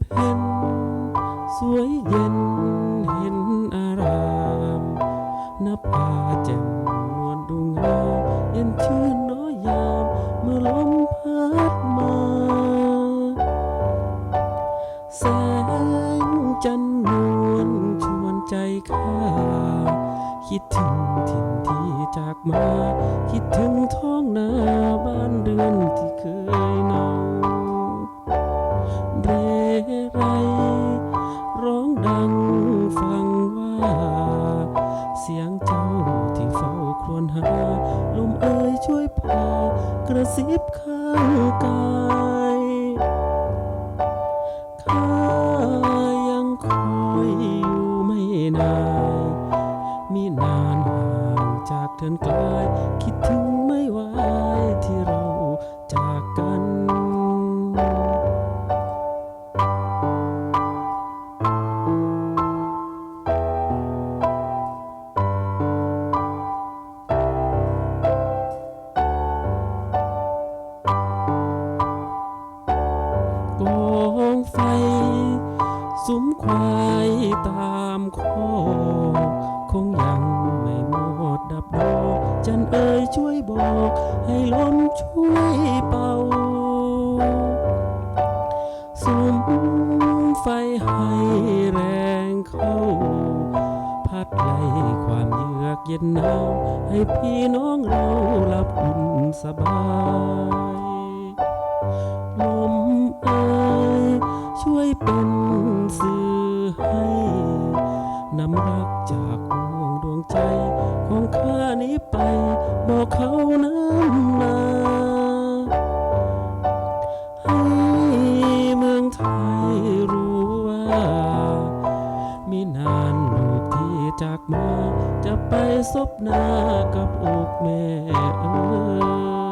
เพ็ญสวยเย็นเห็นอารามน้าผาแจ่มนวลดูงามเย็นชื่นน้อยยามเมื่อลมพัดมาแสงจันทร์นวลชวนใจข้าคิดถึงถิ่นที่จากมา คิดถึงท้องนาบ้านเรือน เสียงเจ้าที่เฝ้าครวญหา ลมเอ่ยช่วยพากระซิบข้างกายข้ายังคอยอยู่ไม่นานมีนานห่างจากเธอนไกลาย คิดถึงไม่ไหว กองไฟ สุมควายตามโคอคงยังไม่หมดดับดอกจันเอ่ยช่วยบอก ให้ลมช่วยเป่า สุมไฟให้แรงเข้า พัดไล่ความเยือกเย็นหนาวให้พี่น้องเราหลับอุ่นสบาย ลม เอ่ยช่วยเป็นสื่อให้นำรักจากห่วงดวงใจ ของข้านี้ไป บอกเขาน้ำนาให้เมืองไทยรู้ว่ามีนานลูกที่จากมา จะไปซบหน้ากับอกแม่เอ๋ย